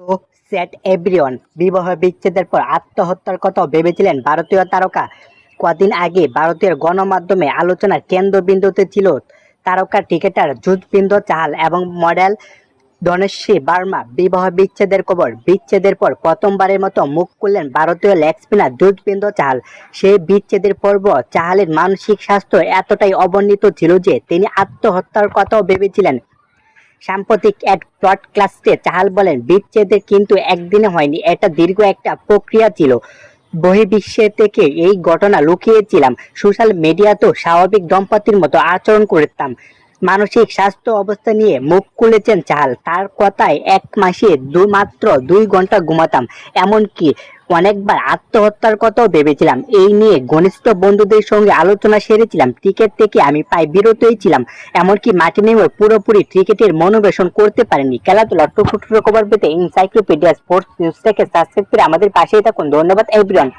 তো set everyone, বিবাহ বিচ্ছেদের পর আত্মহত্যার কথাও ভেবেছিলেন ভারতীয় তারকা। কদিন আগে ভারতীয় গণমাধ্যমে আলোচনার কেন্দ্রবিন্দুতে ছিল তারকা, ক্রিকেটার যুজবিন্দ চাহাল এবং মডেল ধনেশ্রী বার্মা। বিবাহ বিচ্ছেদের খবর, বিচ্ছেদের পর প্রথমবারের মতো মুখ খুললেন ভারতীয় লেগ স্পিনার যুজবিন্দ চাহাল। সেই বিচ্ছেদের পর্ব চাহালের মানসিক স্বাস্থ্য এতটাই অবর্ণিত ছিল যে তিনি আত্মহত্যার কথাও ভেবেছিলেন। সাম্প্রতিক এক ব্রডকাস্টে চাহাল বলেন, বিচ্ছেদের কিন্তু একদিনে হয়নি, এটা দীর্ঘ একটা প্রক্রিয়া ছিল। বহির্বিশ্বে থেকে এই ঘটনা লুকিয়েছিলাম। সোশ্যাল মিডিয়াতেও স্বাভাবিক দম্পতির মতো আচরণ করতাম। মানসিক স্বাস্থ্য অবস্থা নিয়ে মুখ খুলেছেন চাহাল। তার কথায় এক মাসে দু, মাত্র দুই ঘণ্টা ঘুমাতাম। এমনকি অনেকবার আত্মহত্যার কথাও ভেবেছিলাম। এই নিয়ে ঘনিষ্ঠ বন্ধুদের সঙ্গে আলোচনা সেরেছিলাম। ক্রিকেট থেকে আমি প্রায় বিরতই ছিলাম। এমনকি মাঠে নেমে পুরোপুরি ক্রিকেটের মনোবেশন করতে পারিনি। খেলাধুলা টুকরো টুকরো খবর পেতে ইনসাইক্লোপিডিয়া স্পোর্টস নিউজ থেকে সাবস্ক্রাইব করে আমাদের পাশেই থাকুন। ধন্যবাদ এভরিওয়ান